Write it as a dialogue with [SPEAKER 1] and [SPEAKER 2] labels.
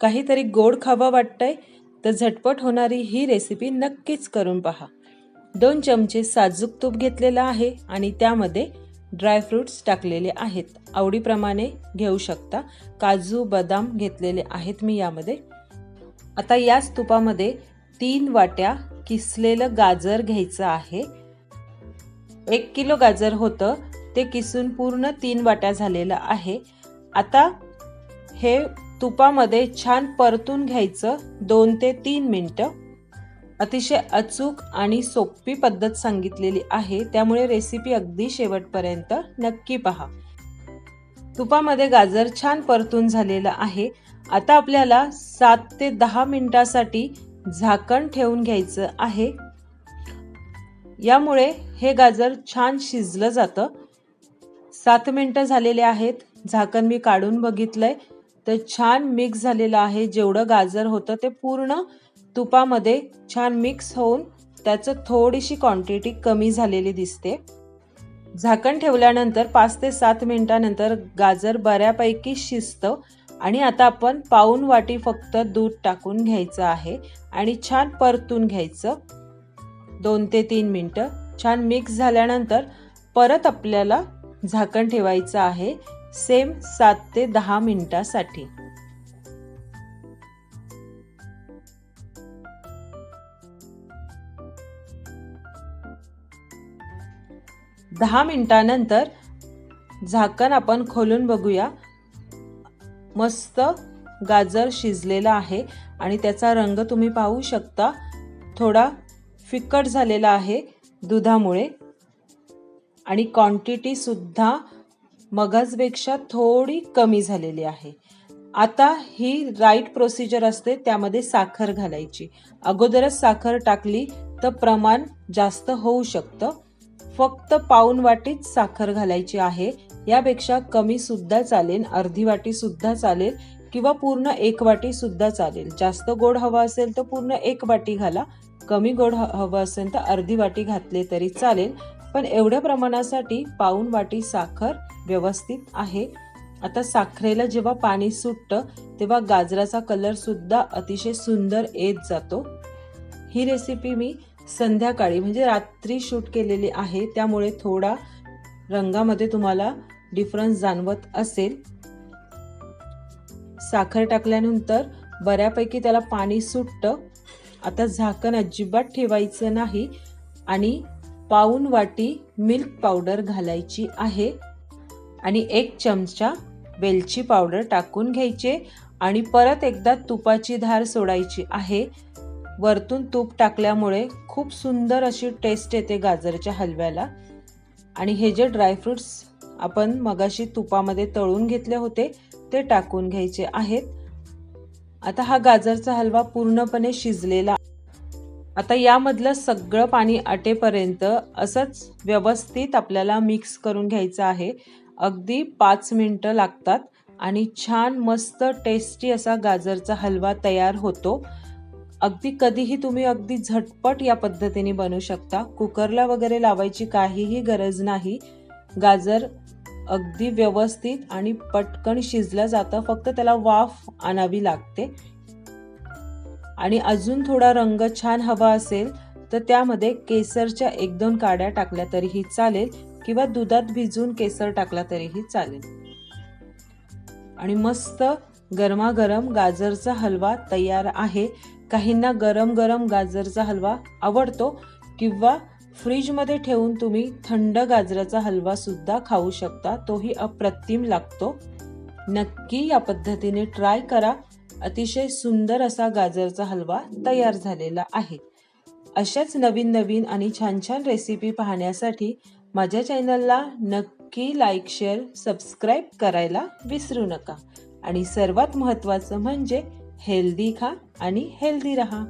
[SPEAKER 1] काहीतरी गोड खावं वाटतंय तर झटपट होणारी ही रेसिपी नक्कीच करून पहा. दोन चमचे साजूक तूप घेतलेलं आहे आणि त्यामध्ये ड्रायफ्रूट्स टाकलेले आहेत. आवडीप्रमाणे घेऊ शकता. काजू बदाम घेतलेले आहेत मी यामध्ये. आता याच तुपामध्ये तीन वाट्या किसलेलं गाजर घ्यायचं आहे. एक किलो गाजर होतं. ते किसून पूर्ण तीन वाट्या झालेलं आहे. आता हे तुपामध्ये छान परतून घ्यायचं दोन ते तीन मिनटं. अतिशय अचूक आणि सोपी पद्धत सांगितलेली आहे त्यामुळे रेसिपी अगदी शेवटपर्यंत नक्की पहा. तुपामध्ये गाजर छान परतून झालेलं आहे. आता आपल्याला सात ते दहा मिनटासाठी झाकण ठेवून घ्यायचं आहे. यामुळे हे गाजर छान शिजलं जातं. सात मिनटं झालेले आहेत. झाकण मी काढून बघितलंय. तर छान मिक्स झालेलं आहे. जेवढं गाजर होतं ते पूर्ण तुपामध्ये छान मिक्स होऊन त्याचं थोडीशी क्वांटिटी कमी झालेली दिसते. झाकण ठेवल्यानंतर पाच ते सात मिनिटानंतर गाजर बऱ्यापैकी शिजतं आणि आता आपण पाऊन वाटी फक्त दूध टाकून घ्यायचं आहे आणि छान परतून घ्यायचं. दोन ते तीन मिनटं. छान मिक्स झाल्यानंतर परत आपल्याला झाकण ठेवायचं आहे. सेम सात ते दहा मिनिटासाठी. दहा मिनिटानंतर झाकण आपण खोलून बघूया. मस्त गाजर शिजलेला आहे आणि त्याचा रंग तुम्ही पाहू शकता. थोडा फिकट झालेला आहे दुधामुळे. आणि क्वांटिटीसुद्धा मगजपेक्षा थोडी कमी झालेली आहे. आता ही राईट प्रोसिजर असते त्यामध्ये साखर घालायची. अगोदरच साखर टाकली तर प्रमाण जास्त होऊ शकतं. फक्त पाऊन वाटीत साखर घालायची आहे. यापेक्षा कमी सुद्धा चालेल अर्धी वाटी सुद्धा चालेल किंवा पूर्ण एक वाटी सुद्धा चालेल. जास्त गोड हवा असेल तर पूर्ण एक वाटी घाला. कमी गोड हवं असेल तर अर्धी वाटी घातले तरी चालेल. पण एवढ्या प्रमाणासाठी पाऊन वाटी साखर व्यवस्थित आहे. आता साखरेला जेव्हा पाणी सुटतं तेव्हा गाजराचा कलर सुद्धा अतिशय सुंदर येत जातो. ही रेसिपी मी संध्याकाळी म्हणजे रात्री शूट केलेली आहे. त्यामुळे थोडा रंगामध्ये तुम्हाला डिफरन्स जाणवत असेल. साखर टाकल्यानंतर बऱ्यापैकी त्याला पाणी सुटतं. आता झाकण अजिबात ठेवायचं नाही आणि पाऊन वाटी मिल्क पावडर घालायची आहे. आणि एक चमचा वेलची पावडर टाकून घ्यायचे. आणि परत एकदा तुपाची धार सोडायची आहे. वरतून तूप टाकल्यामुळे खूप सुंदर अशी टेस्ट येते गाजरच्या हलव्याला. आणि हे जे ड्रायफ्रुट्स आपण मगाशी तुपामध्ये तळून घेतले होते ते टाकून घ्यायचे आहेत. आता हा गाजरचा हलवा पूर्णपणे शिजलेला आता यामधलं सगळं पाणी आटेपर्यंत असंच व्यवस्थित आपल्याला मिक्स करून घ्यायचं आहे. अगदी पाच मिनटं लागतात आणि छान मस्त टेस्टी असा गाजरचा हलवा तयार होतो. अगदी कधीही तुम्ही अगदी झटपट या पद्धतीने बनवू शकता. कुकरला वगैरे लावायची काहीही गरज नाही. गाजर अगदी व्यवस्थित आणि पटकन शिजलं जातं. फक्त त्याला वाफ आणावी लागते. आणि अजून थोडा रंग छान हवा असेल तर त्यामध्ये केसरच्या एक दोन काड्या टाकल्या तरीही चालेल किंवा दुधात भिजून केसर टाकला तरीही चालेल. आणि मस्त गरमागरम गाजरचा हलवा तयार आहे. काहींना गरम गरम गाजरचा हलवा आवडतो किंवा फ्रीजमध्ये ठेवून तुम्ही थंड गाजराचा हलवा सुद्धा खाऊ शकता तोही अप्रतिम लागतो. नक्की या पद्धतीने ट्राय करा. अतिशय सुंदर असा गाजरचा हलवा तयार झालेला आहे. अशाच नवीन नवीन आणि छान छान रेसिपी पाहण्यासाठी माझ्या चॅनलला नक्की लाईक शेअर सबस्क्राईब करायला विसरू नका. आणि सर्वात महत्त्वाचं म्हणजे हेल्दी खा आणि हेल्दी रहा.